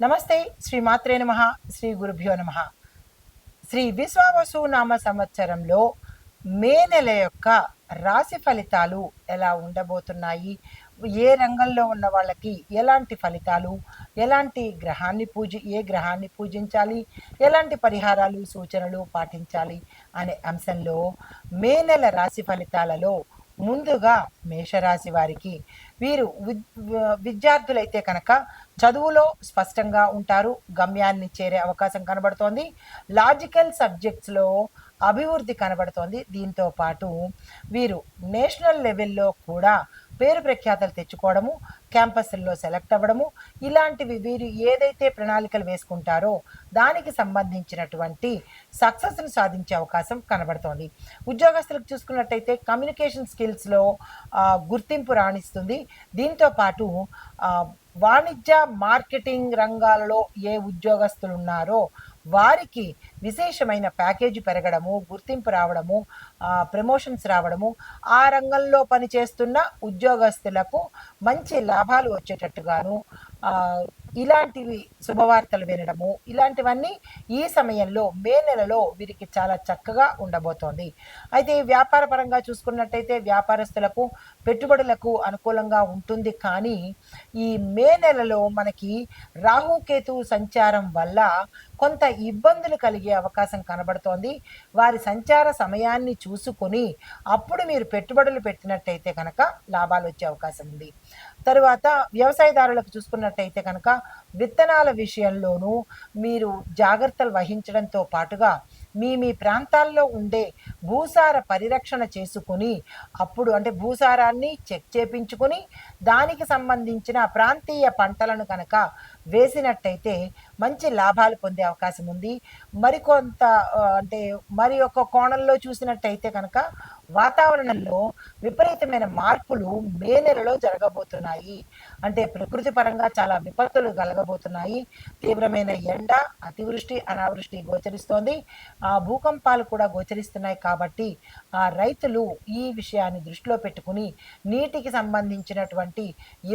నమస్తే శ్రీ మాత్రే నమ శ్రీ గురుభ్యో నమ. శ్రీ విశ్వావసు నామ సంవత్సరంలో మే నెల యొక్క రాశి ఫలితాలు ఎలా ఉండబోతున్నాయి? ఏ రంగంలో ఉన్న వాళ్ళకి ఎలాంటి ఫలితాలు ఎలాంటి గ్రహాన్ని పూజ ఏ గ్రహాన్ని పూజించాలి ఎలాంటి పరిహారాలు సూచనలు పాటించాలి అనే అంశంలో మే నెల రాశి ఫలితాలలో ముందుగా మేషరాశి వారికి వీరు విద్యార్థులైతే కనుక చదువులో స్పష్టంగా ఉంటారు. గమ్యాన్ని చేరే అవకాశం కనబడుతోంది. లాజికల్ సబ్జెక్ట్స్లో అభివృద్ధి కనబడుతోంది. దీంతో పాటు వీరు నేషనల్ లెవెల్లో కూడా పేరు ప్రఖ్యాతలు తెచ్చుకోవడము క్యాంపస్ల్లో సెలెక్ట్ అవ్వడము ఇలాంటివి వీరు ఏదైతే ప్రణాళికలు వేసుకుంటారో దానికి సంబంధించినటువంటి సక్సెస్ను సాధించే అవకాశం కనబడుతోంది. ఉద్యోగస్తులకు చూసుకున్నట్టయితే కమ్యూనికేషన్ స్కిల్స్లో గుర్తింపు రాణిస్తుంది. దీంతో పాటు వాణిజ్య మార్కెటింగ్ రంగాలలో ఏ ఉద్యోగస్తులు ఉన్నారో వారికి విశేషమైన ప్యాకేజీ పెరగడము గుర్తింపు రావడము ప్రమోషన్స్ రావడము ఆ రంగంలో పనిచేస్తున్న ఉద్యోగస్తులకు మంచి లాభాలు వచ్చేటట్టుగాను ఇలాంటివి శుభవార్తలు వినడము ఇలాంటివన్నీ ఈ సమయంలో మే నెలలో వీరికి చాలా చక్కగా ఉండబోతోంది. అయితే వ్యాపార పరంగా చూసుకున్నట్టయితే వ్యాపారస్తులకు పెట్టుబడులకు అనుకూలంగా ఉంటుంది. కానీ ఈ మే నెలలో మనకి రాహుకేతు సంచారం వల్ల కొంత ఇబ్బందులు కలిగే అవకాశం కనబడుతోంది. వారి సంచార సమయాన్ని చూసుకొని అప్పుడు మీరు పెట్టుబడులు పెట్టినట్టయితే కనుక లాభాలు వచ్చే అవకాశం ఉంది. తరువాత వ్యవసాయదారులకు చూసుకున్నట్టయితే కనుక విత్తనాల విషయంలోనూ మీరు జాగ్రత్తలు వహించడంతో పాటుగా మీ మీ ప్రాంతాల్లో ఉండే భూసార పరిరక్షణ చేసుకుని అప్పుడు అంటే భూసారాన్ని చెక్ చేపించుకొని దానికి సంబంధించిన ప్రాంతీయ పంటలను కనుక వేసినట్టయితే మంచి లాభాలు పొందే అవకాశం ఉంది. మరికొంత అంటే మరి ఒక కోణంలో చూసినట్టయితే కనుక వాతావరణంలో విపరీతమైన మార్పులు మే నెలలో జరగబోతున్నాయి. అంటే ప్రకృతి పరంగా చాలా విపత్తులు కలగబోతున్నాయి. తీవ్రమైన ఎండ అతివృష్టి అనావృష్టి గోచరిస్తోంది. ఆ భూకంపాలు కూడా గోచరిస్తున్నాయి కాబట్టి ఆ రైతులు ఈ విషయాన్ని దృష్టిలో పెట్టుకుని నీటికి సంబంధించినటువంటి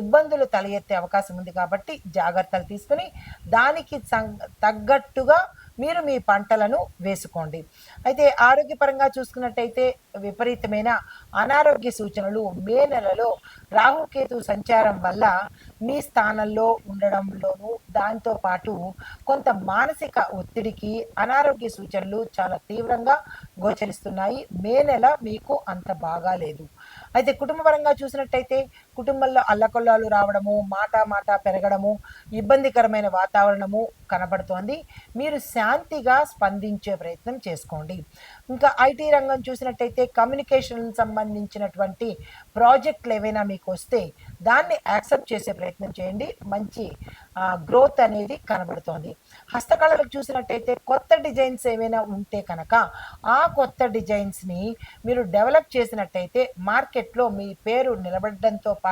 ఇబ్బందులు తల ఎత్తే అవకాశం ఉంది కాబట్టి జాగ్రత్తలు తీసుకుని దానికి దానికి తగ్గట్టుగా మీరు మీ పంటలను వేసుకోండి. అయితే ఆరోగ్యపరంగా చూసుకున్నట్టయితే విపరీతమైన అనారోగ్య సూచనలు మే నెలలో రాహుకేతు సంచారం వల్ల మీ స్థానంలో ఉండడంలోనూ దాంతో పాటు కొంత మానసిక ఒత్తిడికి అనారోగ్య సూచనలు చాలా తీవ్రంగా గోచరిస్తున్నాయి. మే నెల మీకు అంత బాగా లేదు అయితే కుటుంబపరంగా చూసినట్టయితే కుటుంబంలో అల్లకొల్లాలు రావడము మాట మాట పెరగడము ఇబ్బందికరమైన వాతావరణము కనబడుతోంది. మీరు శాంతిగా స్పందించే ప్రయత్నం చేసుకోండి. ఇంకా ఐటీ రంగం చూసినట్టయితే కమ్యూనికేషన్ సంబంధించినటువంటి ప్రాజెక్టులు ఏవైనా మీకు వస్తే దాన్ని యాక్సెప్ట్ చేసే ప్రయత్నం చేయండి. మంచి గ్రోత్ అనేది కనబడుతోంది. హస్తకళలకు చూసినట్టయితే కొత్త డిజైన్స్ ఏమైనా ఉంటే కనుక ఆ కొత్త డిజైన్స్ని మీరు డెవలప్ చేసినట్టయితే మార్కెట్లో మీ పేరు నిలబడడంతో పాటు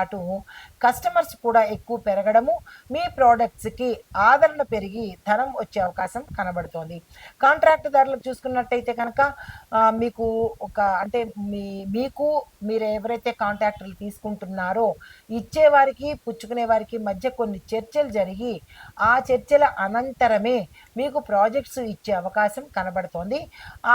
కస్టమర్స్ కూడా ఎక్కువ పెరగడము మీ ప్రోడక్ట్స్కి ఆదరణ పెరిగి ధనం వచ్చే అవకాశం కనబడుతోంది. కాంట్రాక్ట్ ధరలు చూసుకున్నట్టయితే కనుక మీకు ఒక అంటే మీ మీకు మీరు ఎవరైతే కాంట్రాక్టర్లు తీసుకుంటున్నారో ఇచ్చేవారికి పుచ్చుకునే వారికి మధ్య కొన్ని చర్చలు జరిగి ఆ చర్చల అనంతరమే మీకు ప్రాజెక్ట్స్ ఇచ్చే అవకాశం కనబడుతోంది.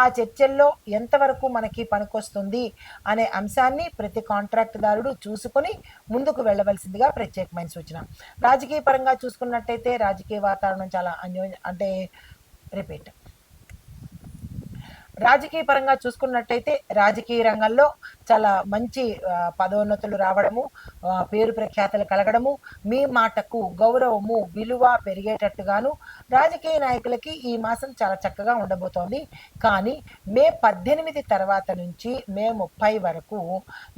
ఆ చర్చల్లో ఎంతవరకు మనకి పనికొస్తుంది అనే అంశాన్ని ప్రతి కాంట్రాక్టుదారుడు చూసుకొని ముందుకు వెళ్ళవలసిందిగా ప్రత్యేకమైన సూచన. రాజకీయ పరంగా చూసుకున్నట్టయితే రాజకీయ వాతావరణం చాలా అన్యో అంటే రిపీట్. రాజకీయ పరంగా చూసుకున్నట్టయితే రాజకీయ రంగంలో చాలా మంచి పదోన్నతులు రావడము పేరు ప్రఖ్యాతలు కలగడము మీ మాటకు గౌరవము విలువ పెరిగేటట్టుగాను రాజకీయ నాయకులకి ఈ మాసం చాలా చక్కగా ఉండబోతోంది. కానీ మే పద్దెనిమిది తర్వాత నుంచి మే ముప్పై వరకు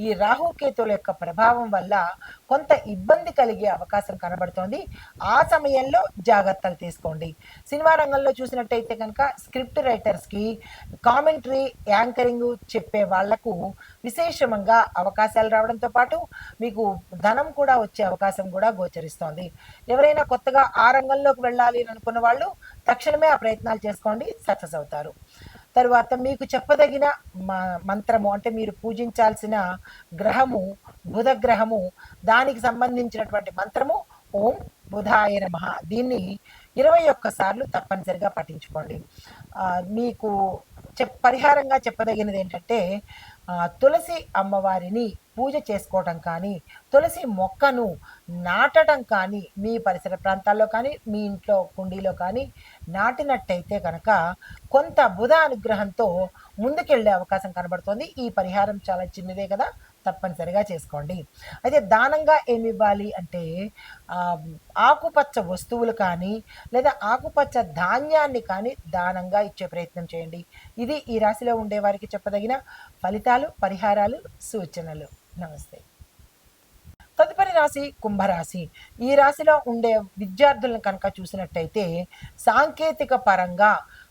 ఈ రాహుకేతుల యొక్క ప్రభావం వల్ల కొంత ఇబ్బంది కలిగే అవకాశం కనబడుతోంది. ఆ సమయంలో జాగ్రత్తలు తీసుకోండి. సినిమా రంగంలో చూసినట్టయితే కనుక స్క్రిప్ట్ రైటర్స్కి కామెంటరీ యాంకరింగ్ చెప్పే వాళ్ళకు విశేషంగా అవకాశాలు రావడంతో పాటు మీకు ధనం కూడా వచ్చే అవకాశం కూడా గోచరిస్తోంది. ఎవరైనా కొత్తగా ఆ రంగంలోకి వెళ్ళాలి అని అనుకున్న వాళ్ళు తక్షణమే ఆ ప్రయత్నాలు చేసుకోండి సక్సెస్ అవుతారు. తరువాత మీకు చెప్పదగిన మ- మంత్రము అంటే మీరు పూజించాల్సిన గ్రహము బుధ గ్రహము దానికి సంబంధించినటువంటి మంత్రము ఓం బుధాయ నమ. దీన్ని ఇరవై ఒక్క సార్లు తప్పనిసరిగా పఠించుకోండి. మీకు చెప్ పరిహారంగా చెప్పదగినది ఏంటంటే తులసి అమ్మవారిని పూజ చేసుకోవటం కానీ తులసి మొక్కను నాటడం కానీ మీ పరిసర ప్రాంతాల్లో కానీ మీ ఇంట్లో కుండీలో కానీ నాటినట్టయితే కనుక కొంత బుధ అనుగ్రహంతో ముందుకెళ్ళే అవకాశం కనబడుతోంది. ఈ పరిహారం చాలా చిన్నదే కదా. తప్పనిసరిగా చేసుకోండి. అయితే దానంగా ఏమి ఇవ్వాలి అంటే ఆకుపచ్చ వస్తువులు కానీ లేదా ఆకుపచ్చ ధాన్యాన్ని కానీ దానంగా ఇచ్చే ప్రయత్నం చేయండి. ఇది ఈ రాశిలో ఉండే వారికి చెప్పదగిన ఫలితాలు పరిహారాలు సూచనలు. నమస్తే. తదుపరి రాశి కుంభరాశి. ఈ రాశిలో ఉండే విద్యార్థులను కనుక చూసినట్టయితే సాంకేతిక పరంగా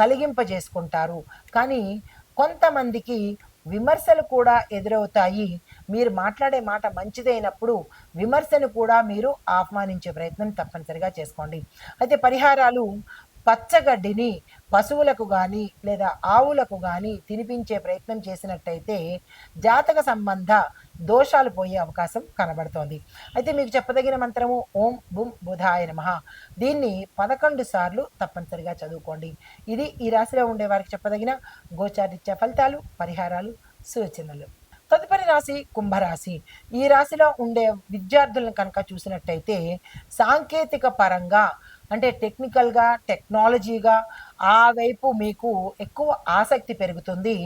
కలిగింపజేసుకుంటారు. కానీ కొంతమందికి విమర్శలు కూడా ఎదురవుతాయి. మీరు మాట్లాడే మాట మంచిదైనప్పుడు విమర్శను కూడా మీరు ఆహ్వానించే ప్రయత్నం తప్పనిసరిగా చేసుకోండి. అయితే పరిహారాలు పచ్చగడ్డిని పశువులకు కానీ లేదా ఆవులకు కానీ తినిపించే ప్రయత్నం చేసినట్టయితే జాతక సంబంధ దోషాలు పోయే అవకాశం కనబడుతోంది. అయితే మీకు చెప్పదగిన మంత్రము ఓం బుం బుధాయ నమ. దీన్ని పదకొండు సార్లు తప్పనిసరిగా చదువుకోండి. ఇది ఈ రాశిలో ఉండే వారికి చెప్పదగిన గోచారిత్య ఫలితాలు పరిహారాలు సూచనలు తదుపరి రాశి కుంభరాశి. ఈ రాశిలో ఉండే విద్యార్థులను కనుక చూసినట్టయితే సాంకేతిక పరంగా అంటే టెక్నికల్గా టెక్నాలజీగా ఆ వైపు మీకు ఎక్కువ ఆసక్తి పెరుగుతుంది.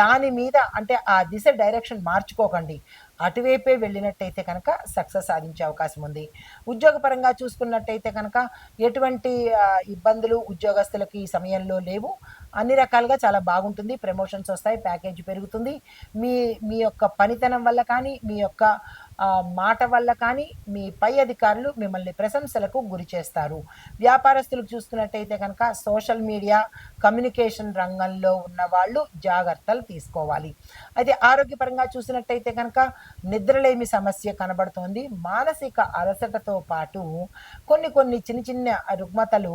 దాని మీద అంటే ఆ దిశ డైరెక్షన్ మార్చుకోకండి. అటువైపే వెళ్ళినట్టయితే కనుక సక్సెస్ సాధించే అవకాశం ఉంది. ఉద్యోగపరంగా చూసుకున్నట్టయితే కనుక ఎటువంటి ఇబ్బందులు ఉద్యోగస్తులకు ఈ సమయంలో లేవు. అన్ని రకాలుగా చాలా బాగుంటుంది ప్రమోషన్స్ వస్తాయి ప్యాకేజ్ పెరుగుతుంది. మీ మీ యొక్క పనితనం వల్ల కానీ మీ యొక్క మాట వల్ల కానీ మీ పై అధికారులు మిమ్మల్ని ప్రశంసలకు గురి చేస్తారు. వ్యాపారస్తులు చూసుకున్నట్టయితే కనుక సోషల్ మీడియా కమ్యూనికేషన్ రంగంలో ఉన్న వాళ్ళు జాగ్రత్తలు తీసుకోవాలి. అయితే ఆరోగ్యపరంగా చూసినట్టయితే కనుక నిద్రలేమి సమస్య కనబడుతోంది. మానసిక అలసటతో పాటు కొన్ని కొన్ని చిన్న చిన్న రుగ్మతలు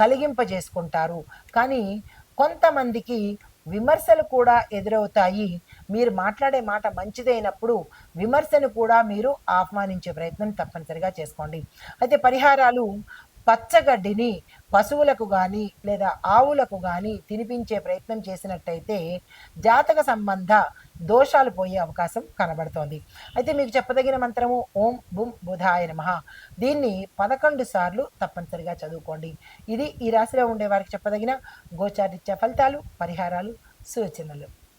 కలిగింపజేసుకుంటారు. కానీ కొంతమందికి విమర్శలు కూడా ఎదురవుతాయి. మీరు మాట్లాడే మాట మంచిదైనప్పుడు విమర్శను కూడా మీరు ఆహ్వానించే ప్రయత్నం తప్పనిసరిగా చేసుకోండి. అయితే పరిహారాలు పచ్చగడ్డిని పశువులకు కానీ లేదా ఆవులకు కానీ తినిపించే ప్రయత్నం చేసినట్టయితే జాతక సంబంధ దోషాలు పోయే అవకాశం కనబడుతోంది. అయితే మీకు చెప్పదగిన మంత్రము ఓం బుం బుధాయ నమ. దీన్ని పదకొండు సార్లు తప్పనిసరిగా చదువుకోండి. ఇది ఈ రాశిలో ఉండే వారికి చెప్పదగిన గోచారిత్య ఫలితాలు పరిహారాలు సూచనలు.